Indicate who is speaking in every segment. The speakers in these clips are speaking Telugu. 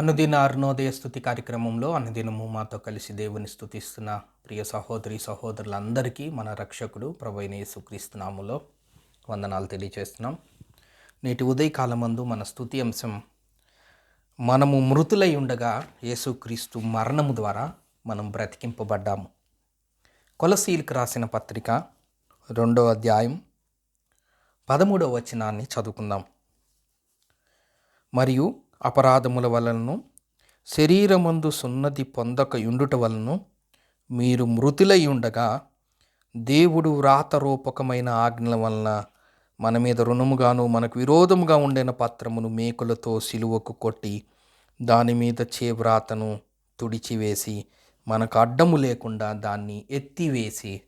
Speaker 1: అనుదిన అరుణోదయ స్థుతి కార్యక్రమంలో అనుదినము మాతో కలిసి దేవుని స్థుతిస్తున్న ప్రియ సహోదరి సహోదరులందరికీ మన రక్షకుడు ప్రభైన యేసుక్రీస్తునాములో వందనాలు తెలియజేస్తున్నాం నేటి ఉదయకాలమందు మన స్థుతి అంశం మనము మృతులై ఉండగా యేసుక్రీస్తు మరణము ద్వారా మనం బ్రతికింపబడ్డాము. కొలసీలకు రాసిన పత్రిక రెండో అధ్యాయం పదమూడవ వచనాన్ని చదువుకుందాం. మరియు అపరాధముల వలనను శరీరమందు సున్నతి పొందక యుండుట వలను మీరు మృతులై ఉండగా దేవుడు వ్రాతరూపకమైన ఆజ్ఞల వలన మన మీద రుణముగాను మనకు విరోధముగా ఉండిన పత్రమును మేకులతో సిలువకు కొట్టి దాని మీద చేవ్రాతను తుడిచివేసి మనకు అడ్డము లేకుండా దాన్ని ఎత్తివేసి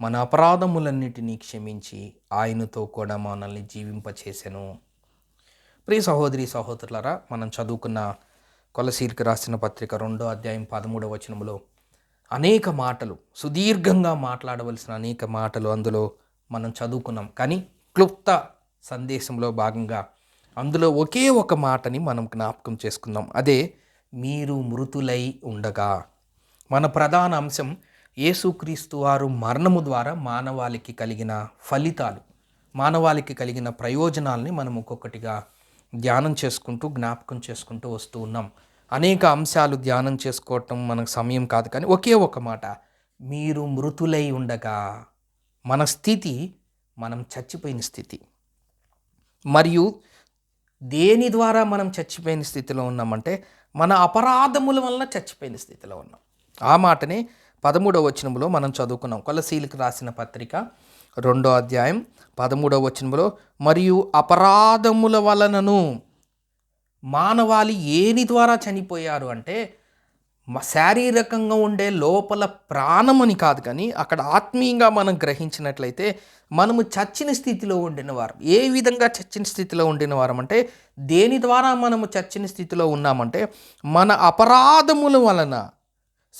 Speaker 1: మన అపరాధములన్నిటినీ క్షమించి ఆయనతో కూడా మనల్ని జీవింపచేసెను. ప్రియ సహోదరి సహోదరులరా మనం చదువుకున్న కొలసీరికి రాసిన పత్రిక రెండో అధ్యాయం పదమూడవ వచనంలో అనేక మాటలు సుదీర్ఘంగా మాట్లాడవలసిన అనేక మాటలు అందులో మనం చదువుకున్నాం. కానీ క్లుప్త సందేశంలో భాగంగా అందులో ఒకే ఒక మాటని మనం జ్ఞాపకం చేసుకుందాం. అదే మీరు మృతులై ఉండగా. మన ప్రధాన అంశం యేసుక్రీస్తు వారు మరణము ద్వారా మానవాళికి కలిగిన ఫలితాలు మానవాళికి కలిగిన ప్రయోజనాల్ని మనం ఒక్కొక్కటిగా ధ్యానం చేసుకుంటూ జ్ఞాపకం చేసుకుంటూ వస్తూ ఉన్నాం. అనేక అంశాలు ధ్యానం చేసుకోవటం మనకు సమయం కాదు కానీ ఒకే ఒక మాట. మీరు మృతులై ఉండగా మన స్థితి మనం చచ్చిపోయిన స్థితి. మరియు దేని ద్వారా మనం చచ్చిపోయిన స్థితిలో ఉన్నామంటే మన అపరాధముల వలన చచ్చిపోయిన స్థితిలో ఉన్నాం. ఆ మాటనే పదమూడవ వచనంలో మనం చదువుకున్నాం. కొలసీలకు రాసిన పత్రిక రెండో అధ్యాయం పదమూడవ వచనంలో మరియు అపరాధముల వలనను మానవాళి ఏని ద్వారా చనిపోయారు? అంటే శారీరకంగా ఉండే లోపల ప్రాణమని కాదు కానీ అక్కడ ఆత్మీయంగా మనం గ్రహించినట్లయితే మనము చచ్చిన స్థితిలో ఉండినవారు ఏ విధంగా చచ్చిన స్థితిలో ఉండినవారం అంటే దేని ద్వారా మనము చచ్చిన స్థితిలో ఉన్నామంటే మన అపరాధముల వలన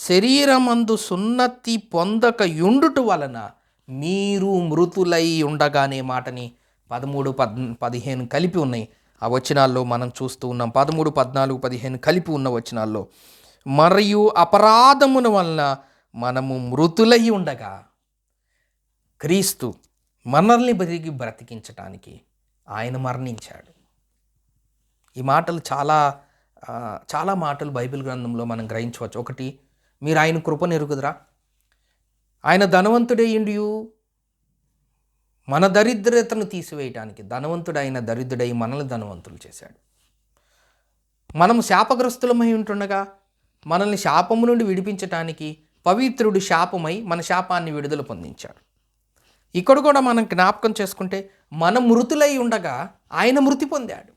Speaker 1: శరీరమందు సున్నతి పొందక యుండుట వలన మీరు మృతులై ఉండగానే మాటని పదమూడు పద్ పదిహేను కలిపి ఉన్నాయి. ఆ వచనాల్లో మనం చూస్తూ ఉన్నాం. పదమూడు పద్నాలుగు పదిహేను కలిపి ఉన్న వచనాల్లో మరియు అపరాధముల వలన మనము మృతులై ఉండగా క్రీస్తు మనల్ని బతికి బ్రతికించటానికి ఆయన మరణించాడు. ఈ మాటలు చాలా చాలా మాటలు బైబిల్ గ్రంథంలో మనం గ్రహించవచ్చు. ఒకటి మీరు ఆయన కృపను ఆయన ధనవంతుడే ఇండియు. మన దరిద్రతను తీసివేయటానికి ధనవంతుడైన దరిద్రుడై మనల్ని ధనవంతులు చేశాడు. మనం శాపగ్రస్తులమై ఉంటుండగా మనల్ని శాపము నుండి విడిపించటానికి పవిత్రుడు శాపమై మన శాపాన్ని విడుదల పొందించాడు. ఇక్కడ కూడా మనం జ్ఞాపకం చేసుకుంటే మనం మృతులై ఉండగా ఆయన మృతి పొందాడు.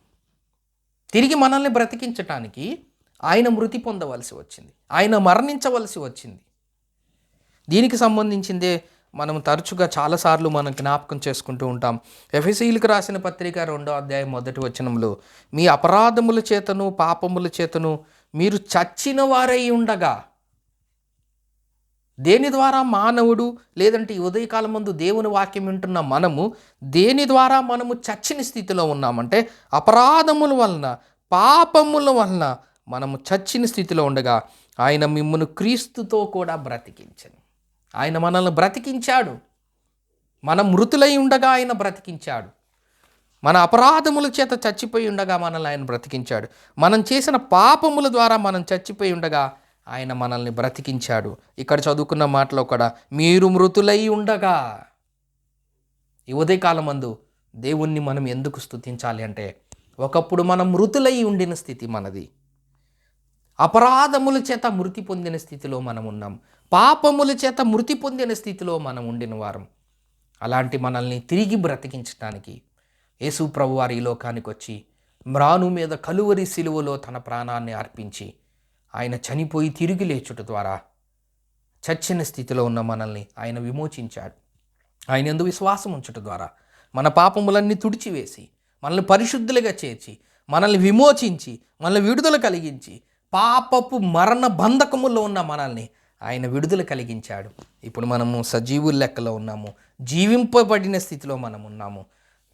Speaker 1: తిరిగి మనల్ని బ్రతికించటానికి ఆయన మృతి పొందవలసి వచ్చింది. ఆయన మరణించవలసి వచ్చింది. దీనికి సంబంధించిందే మనం తరచుగా చాలాసార్లు మనం జ్ఞాపకం చేసుకుంటూ ఉంటాం. ఎఫ్ఎసీలకు రాసిన పత్రిక రెండో అధ్యాయం మొదటి వచనంలో మీ అపరాధముల చేతను పాపముల చేతను మీరు చచ్చిన వారై ఉండగా దేని ద్వారా మానవుడు లేదంటే ఈ ఉదయకాలం ముందు దేవుని వాక్యం వింటున్న మనము దేని ద్వారా మనము చచ్చిన స్థితిలో ఉన్నామంటే అపరాధముల వలన పాపముల వలన మనము చచ్చిన స్థితిలో ఉండగా ఆయన మిమ్మల్ని క్రీస్తుతో కూడా బ్రతికించను. ఆయన మనల్ని బ్రతికించాడు. మనం మృతులై ఉండగా ఆయన బ్రతికించాడు. మన అపరాధముల చేత చచ్చిపోయి ఉండగా మనల్ని ఆయన బ్రతికించాడు. మనం చేసిన పాపముల ద్వారా మనం చచ్చిపోయి ఉండగా ఆయన మనల్ని బ్రతికించాడు. ఇక్కడ చదువుకున్న మాటలో కూడా మీరు మృతులై ఉండగా. ఈ ఉదయకాలం మందు దేవుణ్ణి మనం ఎందుకు స్తుతించాలి అంటే ఒకప్పుడు మనం మృతులై ఉండిన స్థితి మనది. అపరాధముల చేత మృతి పొందిన స్థితిలో మనం ఉన్నాం. పాపముల చేత మృతి పొందిన స్థితిలో మనం ఉండిన వారం. అలాంటి మనల్ని తిరిగి బ్రతికించడానికి యేసు ప్రభు వారి ఈ లోకానికి వచ్చి మ్రాను మీద కలువరి సిలువలో తన ప్రాణాన్ని అర్పించి ఆయన చనిపోయి తిరిగి లేచుట ద్వారా చచ్చిన స్థితిలో ఉన్న మనల్ని ఆయన విమోచించాడు. ఆయన ఎందు విశ్వాసం ఉంచుట ద్వారా మన పాపములన్నీ తుడిచివేసి మనల్ని పరిశుద్ధులుగా చేర్చి మనల్ని విమోచించి మనల్ని విడుదల కలిగించి పాపపు మరణ బంధకములో ఉన్న మనల్ని ఆయన విడుదల కలిగించాడు. ఇప్పుడు మనము సజీవుల లెక్కలో ఉన్నాము. జీవింపబడిన స్థితిలో మనం ఉన్నాము.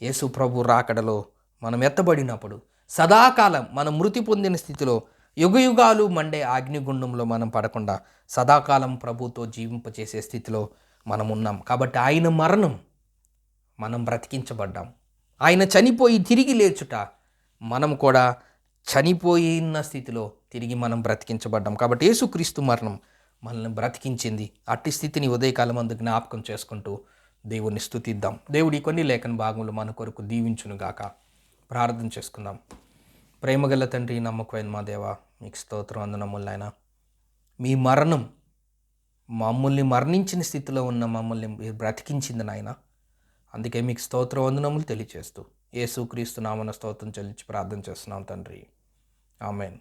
Speaker 1: యేసు ప్రభు రాకడలో మనం ఎత్తబడినప్పుడు సదాకాలం మనం మృతి పొందిన స్థితిలో యుగయుగాలు మండే అగ్నిగుండంలో మనం పడకుండా సదాకాలం ప్రభుతో జీవింపచేసే స్థితిలో మనం ఉన్నాం. కాబట్టి ఆయన మరణం మనం బ్రతికించబడ్డాం. ఆయన చనిపోయి తిరిగి లేచుట మనం కూడా చనిపోయిన స్థితిలో తిరిగి మనం బ్రతికించబడ్డాం. కాబట్టి యేసుక్రీస్తు మరణం మనల్ని బ్రతికించింది. అట్టి స్థితిని ఉదయకాలం అందు జ్ఞాపకం చేసుకుంటూ దేవుణ్ణి స్థుతిద్దాం దేవుడి కొన్ని లేఖన భాగంలో మన కొరకు దీవించునుగాక. ప్రార్థన చేసుకుందాం. ప్రేమగల తండ్రి నమ్మకమైన మా దేవ మీకు స్తోత్రం అందునమ్ములైనా మీ మరణం మమ్మల్ని మరణించిన స్థితిలో ఉన్న మమ్మల్ని మీరు బ్రతికించింది నాయన. అందుకే మీకు స్తోత్రం వందనములు తెలియచేస్తూ యేసుక్రీస్తు నామన స్తోత్రం చెల్లించి ప్రార్థన చేస్తున్నాం తండ్రి. ఆమెన్.